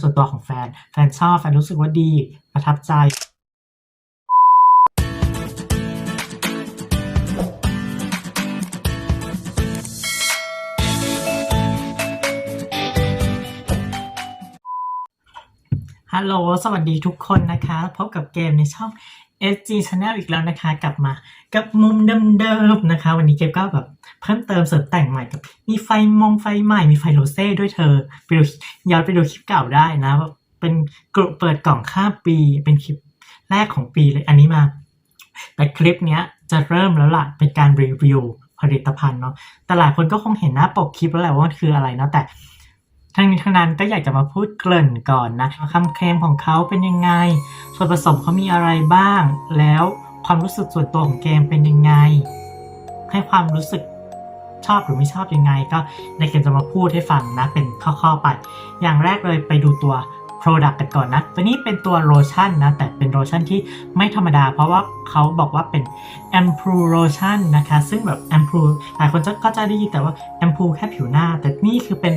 ส่วนตัวของแฟน แฟนชอบแฟนรู้สึกว่าดีประทับใจฮัลโหล สวัสดีทุกคนนะคะ พบกับเกมในช่อง SG Channel อีกแล้วนะคะ กลับมากับมุมเดิมๆนะคะ วันนี้เกมก็แบบเพิ่มเติมเสริมแต่งใหม่กับ มีไฟมองไฟใหม่มีไฟโรเซ่ด้วยเธอไปดูย้อนไปดูคลิปเก่าได้นะเป็นกลุ่มเปิดกล่องข้ามปี เป็นคลิปแรกของปีเลยอันนี้มา แต่คลิปเนี้ยจะเริ่มแล้วล่ะเป็นการรีวิวผลิตภัณฑ์เนาะแต่หลายคนก็คงเห็นหน้าปกคลิปแล้วแหละว่ามันคืออะไรเนาะแต่ ทั้งนี้ทั้งนั้นก็อยากจะมาพูดเกริ่นก่อนนะคำเคลมของเขาเป็นยังไง ส่วนผสมเขามีอะไรบ้าง แล้วความรู้สึกส่วนตัวของเกมเป็นยังไง ให้ความรู้สึกชอบหรือไม่ชอบยังไง ก็ในเกมจะมาพูดให้ฟังนะเป็นข้อๆไป อย่างแรกเลยไปดูตัว Product กันก่อนนะ ตัวนี้เป็นตัวโลชั่นนะ แต่เป็นโลชั่นที่ไม่ธรรมดา เพราะว่าเขาบอกว่าเป็น a m p r o Lotion นะคะ ซึ่งแบบ a m p r o หลายคนก็จะได้ยินแต่ว่า a m p r o แค่ผิวหน้า แต่นี่คือเป็น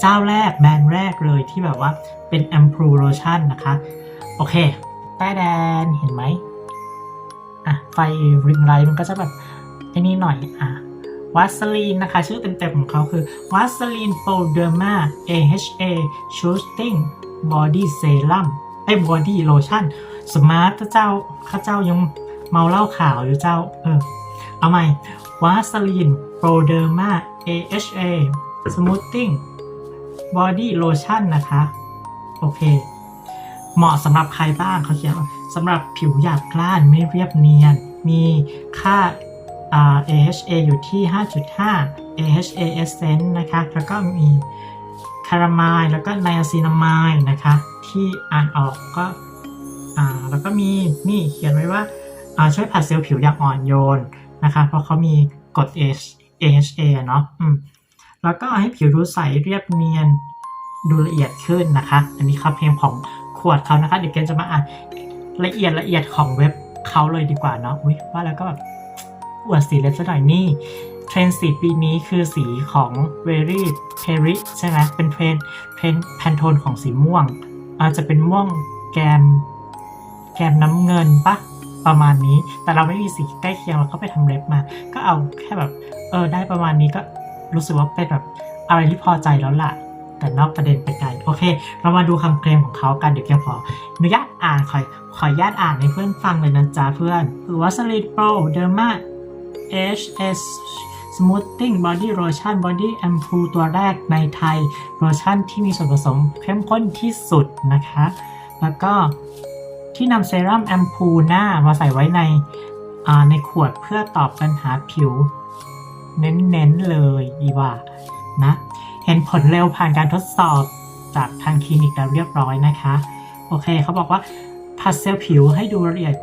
เจ้าแรกแบรนด์แรกเลยที่แบบว่าเป็น a m p r o Lotion นะคะ โอเคใต้แดนเห็นไหมอะไฟริงไลท์มันก็จะแบบไอ้นี่หน่อยอะวัสลีนนะคะ ชื่อเต็มๆของเขาคือวัสลีนโปรเดอร์มา AHA Shooting Body Serum ไอ้ Body Lotion สมาร์ทเจ้าข้าเจ้ายังเมาเหล้าขาวอยู่เจ้า เออ เอาใหม่วัสลีนโปรเดอร์มา AHA Smoothing Body Lotion นนะคะ โอเค เหมาะสำหรับใครบ้างเขาเขียนว่าสำหรับผิวหยาบกร้านไม่เรียบเนียน มีค่าอ่า AHA อยู่ที่ 5.5 AHA Essence นะคะ แล้วก็มีคารามายแล้วก็ไนอาซินามายนะคะ ที่อ่านออกก็อ่าแล้วก็มีนี่เขียนไว้ว่าอ่าช่วยผัดเซลล์ผิวอย่างอ่อนโยนนะคะ เพราะเขามีกรด AHA เนาะอืมแล้วก็ให้ผิวดูใสเรียบเนียน ดูละเอียดขึ้นนะคะ อันนี้ครับเพลงของขวดเขานะคะ เดี๋ยวเกจะมาอ่านละเอียดละเอียดของเว็บเขาเลยดีกว่าเนาะอุ้ยว่าแล้วก็แบบอวดสีเล็บซะหน่อยนี่เทรนด์สีปีนี้คือสีของ Very Perry ใช่ไหมเป็นเทรนเทรนแพนโทนของสีม่วง อาจจะเป็นม่วงแกม แกมน้ำเงินปะประมาณนี้ แต่เราไม่มีสีใกล้เคียงเราก็ไปทำเล็บมา ก็เอาแค่แบบ เออได้ประมาณนี้ก็รู้สึกว่าเป็นแบบอะไรที่พอใจแล้วล่ะ แต่นอกประเด็นไปไกลโอเค เรามาดูคำเคลมของเขากันเดี๋ยวเกียวขออนุญาตอ่านขอขออนุญาตอ่านให้เพื่อนฟังเลยนะจ๊ะเพื่อนคือวัสลินโปรเดอร์มา HS Smoothing Body Lotion Body Ampoule ตัวแรกในไทยโลชั่นที่มีส่วนผสมเข้มข้นที่สุดนะคะ แล้วก็ที่นำเซรั่มแอมพูหน้ามาใส่ไว้ในอ่าในขวดเพื่อตอบปัญหาผิว เน้นๆเลยดีว่านะ เห็นผลเร็วผ่านการทดสอบจากทางคลินิกแล้วเรียบร้อยนะคะ โอเคเขาบอกว่าผัดเซลล์ผิวให้ดูละเอียด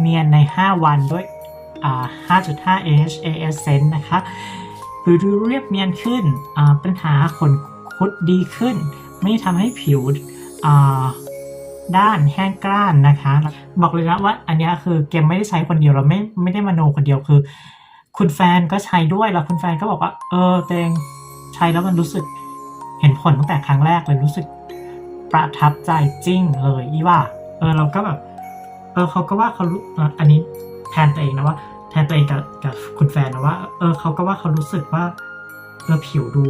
เนียนใน 5 วันด้วย 5.5 AHA s e n นะคะผิวดูเรียบเนียนขึ้น ปัญหาขนคุดดีขึ้น ไม่ทำให้ผิวด้านแห้งกร้านนะคะ บอกเลยนะว่าอันนี้คือเกมไม่ได้ใช้คนเดียวเราไม่ไม่ได้มโนคนเดียวคือ คุณแฟนก็ใช้ด้วยแล้วคุณแฟนก็บอกว่า เออเตง ใช้แล้วมันรู้สึกเห็นผลตั้งแต่ครั้งแรกเลยรู้สึกประทับใจจริงเลยอีว่า เออเราก็แบบ เออเขาก็ว่าเขารู้อันนี้แทนตัวเองนะว่า แทนตัวเองกับกับคุณแฟนนะว่า เออเขาก็ว่าเขารู้สึกว่าเออผิวดู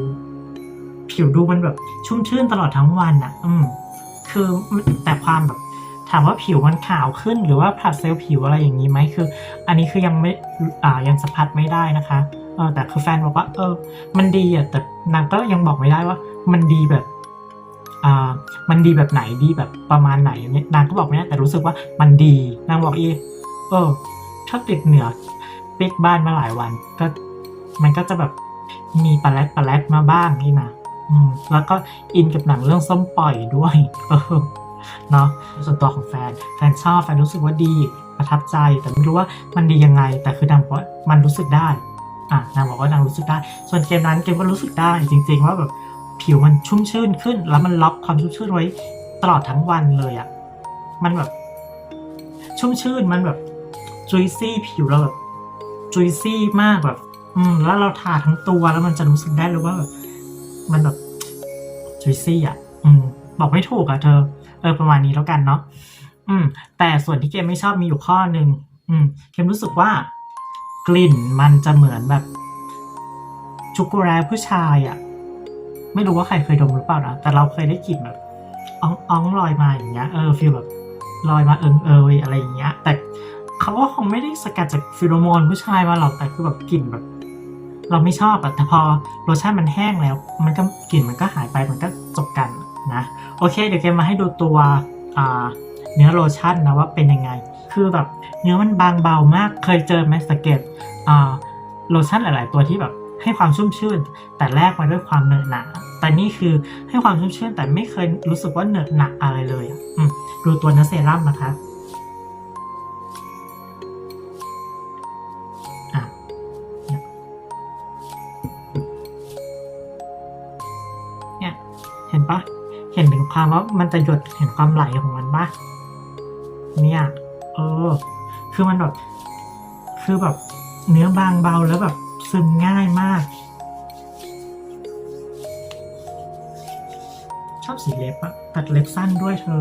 ผิวดูมันแบบชุ่มชื่นตลอดทั้งวันอะ อืม คือแต่ความแบบ ถามว่าผิวมันขาวขึ้นหรือว่าผลัดเซลล์ผิวอะไรอย่างนี้ไหมคือ อันนี้คือยังไม่อ่ายังสัมผัสไม่ได้นะคะ ออแต่คือแฟนบอกว่า เออ มันดีอะแต่นางก็ยังบอกไม่ได้ว่า มันดีแบบอ่ามันดีแบบไหนดีแบบประมาณไหนเนี่ยนางก็บอกไม่ได้แต่รู้สึกว่ามันดีนางบอกอีเออถ้าติดเหนือปิกบ้านมาหลายวัน ก็ มันก็จะแบบมีปลาแรดปลาแรดมาบ้างนี่นะอืมแล้วก็อินกับหนังเรื่องส้มปล่อยด้วยเออเนาะส่วนตัวของแฟนแฟนชอบแฟนรู้สึกว่าดีประทับใจแต่ไม่รู้ว่ามันดียังไง แต่คือนางบอกว่ามันรู้สึกได้ อะนางบอกว่านางรู้สึกได้ ส่วนเกมนั้นเกมก็รู้สึกได้จริง ๆ ว่าแบบผิวมันชุ่มชื่นขึ้น แล้วมันล็อกความชุ่มชื่นไว้ตลอดทั้งวันเลยอะ่ะ มันแบบ ชุ่มชื่นมันแบบจุยซี่ผิวเราแบบจุยซี่มากแบบ อืม แล้วเราทาทั้งตัวแล้วมันจะรู้สึกได้เลยว่าแบบมันแบบจุยซี่อะ อืม บอกไม่ถูกอะเธอ เออประมาณนี้แล้วกันเนาะอืม แต่ส่วนที่เกมไม่ชอบมีอยู่ข้อหนึ่งอืม เกมรู้สึกว่า กลิ่นมันจะเหมือนแบบช็อกโกแลตผู้ชายอะไม่รู้ว่าใครเคยดมหรือเปล่านะแต่เราเคยได้กลิ่นแบบอ่องอ่องลอยมาอย่างเงี้ยเออฟีลแบบลอยมาเอิงเอยอะไรอย่างเงี้ย แต่เขาก็คงไม่ได้สกัดจากฟิโรโมนผู้ชายมาหรอกแต่คือแบบกลิ่นแบบ เราไม่ชอบอะแต่พอโลชั่นมันแห้งแล้ว มันก็กลิ่นมันก็หายไปมันก็จบกันนะโอเค เดี๋ยวเกมมาให้ดูตัวเนื้อโลชั่นนะว่าเป็นยังไง คือแบบ เนื้อมันบางเบามาก เคยเจอไหมสเก็ตโลชั่นหลาย ๆ ตัวที่แบบให้ความชุ่มชื่น แต่แลกมาด้วยความเหนอะหนะแต่นี่คือให้ความชุ่มชื่น แต่ไม่เคยรู้สึกว่าเหนอะหนักอะไรเลยอืมดูตัวเนื้อเซรั่มนะคะเนี่ยเห็นปะเห็นถึงความว่ามันจะหยดเห็นความไหลของมันปะเนี่ย เออ คือมันแบบคือแบบเนื้อบางเบาแล้วแบบซึมง่ายมาก ชอบสีเล็บอะตัดเล็บสั้นด้วยเธอ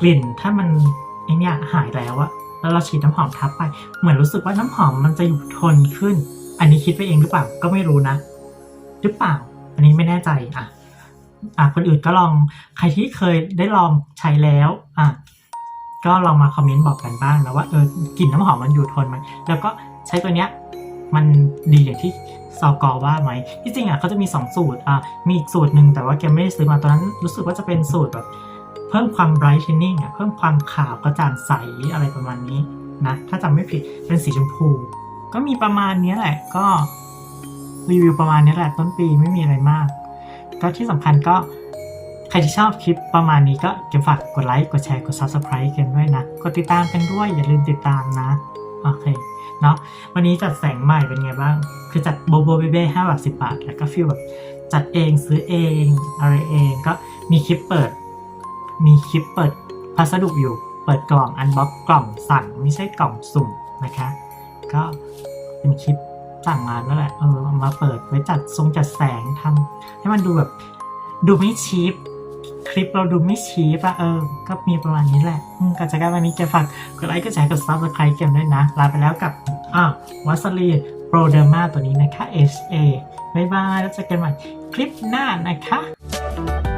กลิ่นถ้ามันไอเนี่ยหายแล้วอะแล้วเราฉีดน้ำหอมทับไป เหมือนรู้สึกว่าน้ำหอมมันจะอยู่ทนขึ้น อันนี้คิดไปเองหรือเปล่าก็ไม่รู้นะ หรือเปล่า อันนี้ไม่แน่ใจอะอะคนอื่นก็ลองใครที่เคยได้ลองใช้แล้ว อะ ก็ลองมาคอมเมนต์บอกกันบ้างนะว่าเออกลิ่นน้ำหอมมันอยู่ทนไหมแล้วก็ใช้ตัวเนี้ยมันดีอย่างที่ซอกอว่าไหมที่จริงอะเขาจะมี 2 สูตรอะมีอีกสูตรหนึ่งแต่ว่าแกไม่ได้ซื้อมาตอนนั้นรู้สึกว่าจะเป็นสูตรแบบเพิ่มความ brightening อะเพิ่มความขาวกระจ่างใสอะไรประมาณนี้นะถ้าจำไม่ผิดเป็นสีชมพู ก็มีประมาณเนี้ยแหละก็รีวิวประมาณเนี้ยแหละต้นปีไม่มีอะไรมาก ก็ที่สำคัญก็ ใครที่ชอบคลิปประมาณนี้ก็เก็บฝากกดไลค์ กดแชร์ กด subscribe กันด้วยนะ กดติดตามกันด้วยอย่าลืมติดตามนะ โอเค เนาะวันนี้จัดแสงใหม่เป็นไงบ้าง คือจัดโบโบเบเบ้ห้าบาทสิบาท แล้วก็ฟีลแบบจัดเองซื้อเองอะไรเองก็มีคลิปเปิด มีคลิปเปิดพัสดุอยู่ เปิดกล่องอันบ็อกกล่องสั่งไม่ใช่กล่องสุ่มนะคะ ก็เป็นคลิปสั่งมาแล้วแหละเออมาเปิดไว้จัดทรงจัดแสงทำให้มันดูแบบดูไม่ชีพ คลิปเราดูไม่ชี้ปะเออ ก็มีประมาณนี้แหละอืมก่อนจากกันวันนี้จะฝากกดไลค์กดแชร์กดซับสไครต์กันด้วยนะ ลาไปแล้วกับอ่าวัสลีโปรเดอร์มาตัวนี้นะคะ HA บ๊ายบายแล้วเจอกันใหม่คลิปหน้านะคะ